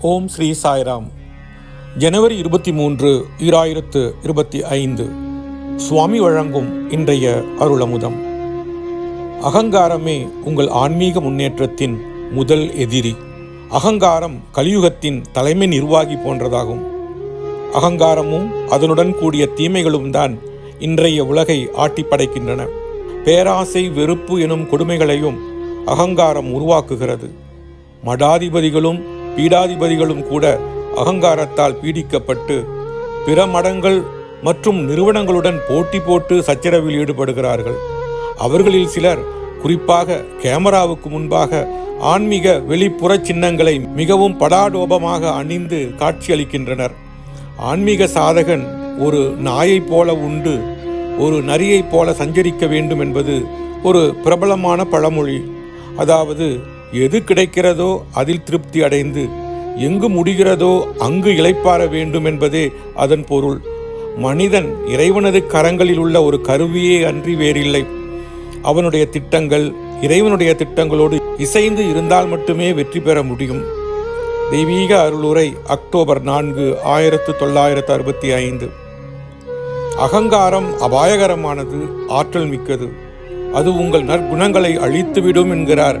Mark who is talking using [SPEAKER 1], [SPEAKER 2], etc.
[SPEAKER 1] ஓம் ஸ்ரீ சாய்ராம். ஜனவரி இருபத்தி மூன்று ஈராயிரத்து இருபத்தி ஐந்து. சுவாமி வழங்கும் இன்றைய அருளமுதம். அகங்காரமே உங்கள் ஆன்மீக முன்னேற்றத்தின் முதல் எதிரி. அகங்காரம் கலியுகத்தின் தலைமை நிர்வாகி போன்றதாகும். அகங்காரமும் அதனுடன் கூடிய தீமைகளும் தான் இன்றைய உலகை ஆட்டிப்படைக்கின்றன பேராசை வெறுப்பு எனும் கொடுமைகளையும் அகங்காரம் உருவாக்குகிறது. மடாதிபதிகளும் பீடாதிபதிகளும் கூட அகங்காரத்தால் பீடிக்கப்பட்டு பிற மடங்கள் மற்றும் நிறுவனங்களுடன் போட்டி போட்டு சச்சரவில் ஈடுபடுகிறார்கள். அவர்களில் சிலர் குறிப்பாக கேமராவுக்கு முன்பாக ஆன்மீக வெளிப்புற சின்னங்களை மிகவும் படாடோபமாக அணிந்து காட்சியளிக்கின்றனர். ஆன்மீக சாதகன் ஒரு நாயைப் போல உண்டு ஒரு நரியைப் போல சஞ்சரிக்க வேண்டும் என்பது ஒரு பிரபலமான பழமொழி. அதாவது எது கிடைக்கிறதோ அதில் திருப்தி அடைந்து எங்கு முடிகிறதோ அங்கு இளைப்பாற வேண்டும் என்பதே அதன் பொருள். மனிதன் இறைவனது கரங்களில் உள்ள ஒரு கருவியே அன்றி வேறில்லை. அவனுடைய திட்டங்கள் இறைவனுடைய திட்டங்களோடு இசைந்து இருந்தால் மட்டுமே வெற்றி பெற முடியும். தெய்வீக அருளுரை அக்டோபர் நான்கு ஆயிரத்து தொள்ளாயிரத்து அறுபத்தி ஐந்து. அகங்காரம் அபாயகரமானது ஆற்றல் மிக்கது. அது உங்கள் நற்குணங்களை அழித்துவிடும் என்கிறார்